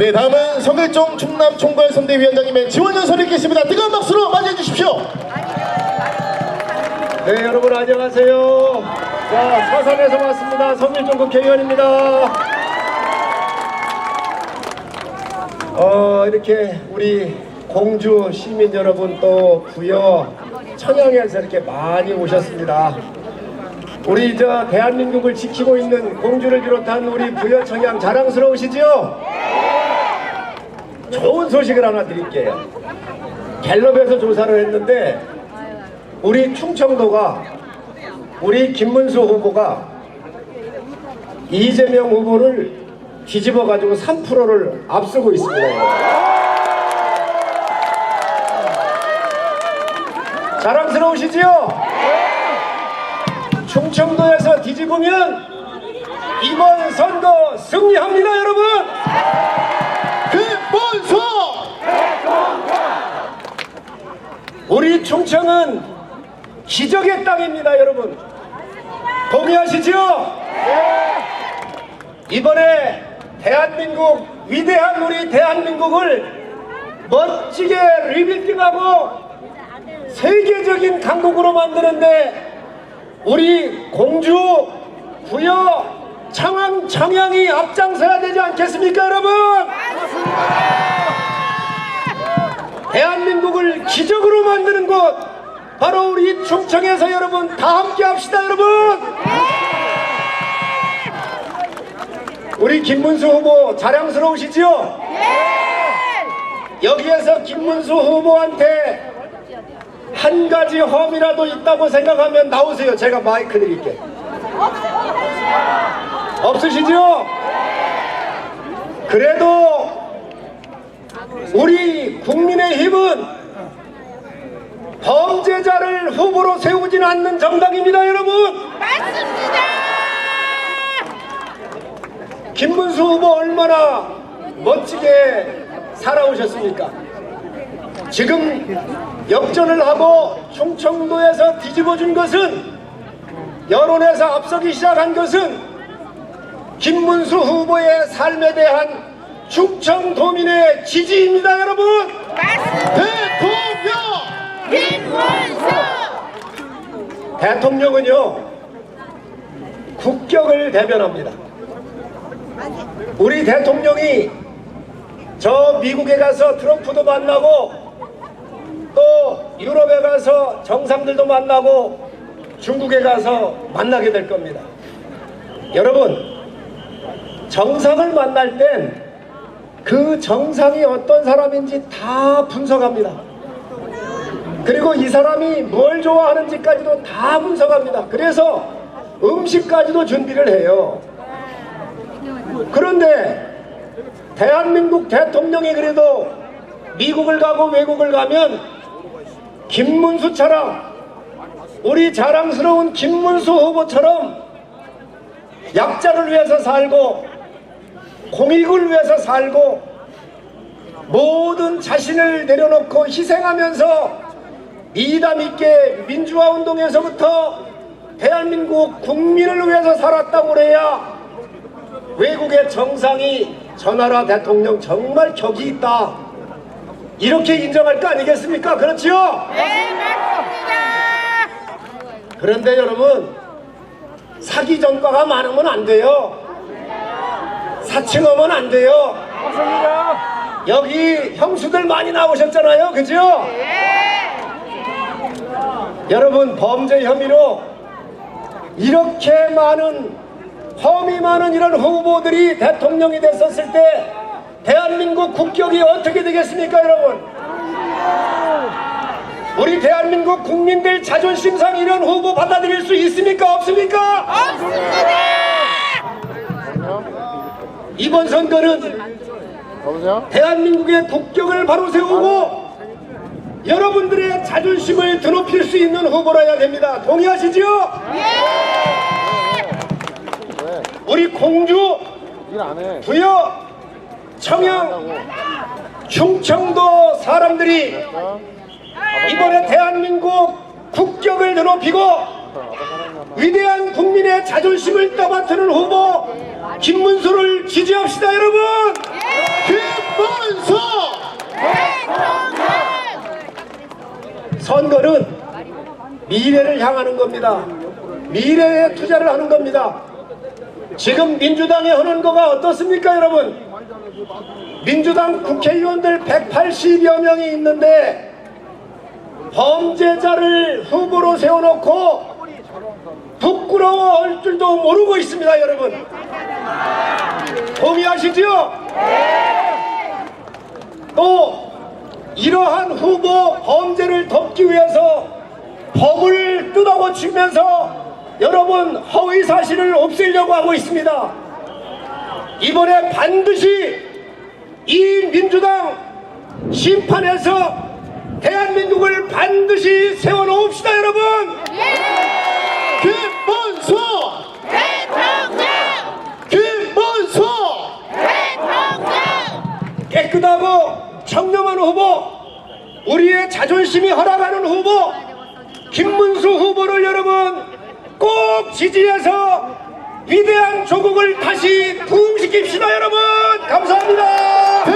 네, 다음은 성일종 충남 총괄 선대위원장님의 지원 연설이 있겠습니다. 뜨거운 박수로 맞이해 주십시오. 네 여러분 안녕하세요. 자 사산에서 왔습니다. 성일종 국회의원입니다. 어 이렇게 우리 공주 시민 여러분 또 부여 청양에서 이렇게 많이 오셨습니다. 우리 저 대한민국을 지키고 있는 공주를 비롯한 우리 부여 청양 자랑스러우시죠? 좋은 소식을 하나 드릴게요. 갤럽에서 조사를 했는데 우리 충청도가 우리 김문수 후보가 이재명 후보를 뒤집어 가지고 3%를 앞서고 있습니다. 자랑스러우시지요? 충청도에서 뒤집으면 이번 선거 승리합니다, 여러분! 김문수! 우리 충청은 기적의 땅입니다, 여러분. 동의하시죠? 이번에 대한민국 위대한 우리 대한민국을 멋지게 리빌딩하고 세계적인 강국으로 만드는데 우리 공주, 부여, 창왕, 청양이 앞장서야 되지 않겠습니까, 여러분? 대한민국을 기적으로 만드는 곳 바로 우리 충청에서 여러분 다 함께 합시다 여러분. 우리 김문수 후보 자랑스러우시죠? 여기에서 김문수 후보한테 한 가지 험이라도 있다고 생각하면 나오세요. 제가 마이크 드릴게 없으시죠? 그래도 우리 국민의힘은 범죄자를 후보로 세우지는 않는 정당입니다, 여러분. 맞습니다. 김문수 후보 얼마나 멋지게 살아오셨습니까? 지금 역전을 하고 충청도에서 뒤집어준 것은 여론에서 앞서기 시작한 것은 김문수 후보의 삶에 대한 충청도민의 지지입니다, 여러분. 대통령! 김문수 대통령은요 국격을 대변합니다. 우리 대통령이 저 미국에 가서 트럼프도 만나고 또 유럽에 가서 정상들도 만나고 중국에 가서 만나게 될 겁니다. 여러분 정상을 만날 땐 그 정상이 어떤 사람인지 다 분석합니다. 그리고 이 사람이 뭘 좋아하는지까지도 다 분석합니다. 그래서 음식까지도 준비를 해요. 그런데 대한민국 대통령이 그래도 미국을 가고 외국을 가면 김문수처럼 우리 자랑스러운 김문수 후보처럼 약자를 위해서 살고 공익을 위해서 살고 모든 자신을 내려놓고 희생하면서 미담 있게 민주화 운동에서부터 대한민국 국민을 위해서 살았다고 그래야 외국의 정상이 저 나라 대통령 정말 격이 있다 이렇게 인정할 거 아니겠습니까? 그렇지요? 네 맞습니다. 그런데 여러분 사기 전과가 많으면 안 돼요. 사칭 하면 안 돼요. 여기 형수들 많이 나오셨잖아요. 그죠? 여러분 범죄 혐의로 이렇게 많은 험이 많은 이런 후보들이 대통령이 됐었을 때 대한민국 국격이 어떻게 되겠습니까 여러분? 우리 대한민국 국민들 자존심 상 이런 후보 받아들일 수 있습니까 없습니까? 없습니다. 이번 선거는 대한민국의 국격을 바로 세우고 여러분들의 자존심을 드높일 수 있는 후보라야 됩니다. 동의하시죠? 우리 공주, 부여, 청양, 충청도 사람들이 이번에 대한민국 국격을 드높이고 위대한 국민의 자존심을 떠받드는 후보 김문수를 지지합시다 여러분! 김문수! 선거는 미래를 향하는 겁니다. 미래에 투자를 하는 겁니다. 지금 민주당이 하는 거가 어떻습니까 여러분? 민주당 국회의원들 180여 명이 있는데 범죄자를 후보로 세워놓고 부끄러워할 줄도 모르고 있습니다 여러분. 동의하시지요? 또 이러한 후보 범죄를 덮기 위해서 법을 뜯어고치면서 여러분 허위 사실을 없애려고 하고 있습니다. 이번에 반드시 이 민주당 심판에서 대한민국을 반드시 세워놓읍시다 여러분 김문수! 대통령! 김문수! 대통령! 깨끗하고 청렴한 후보 우리의 자존심이 허락하는 후보 김문수 후보를 여러분 꼭 지지해서 위대한 조국을 다시 부흥시킵시다 여러분. 감사합니다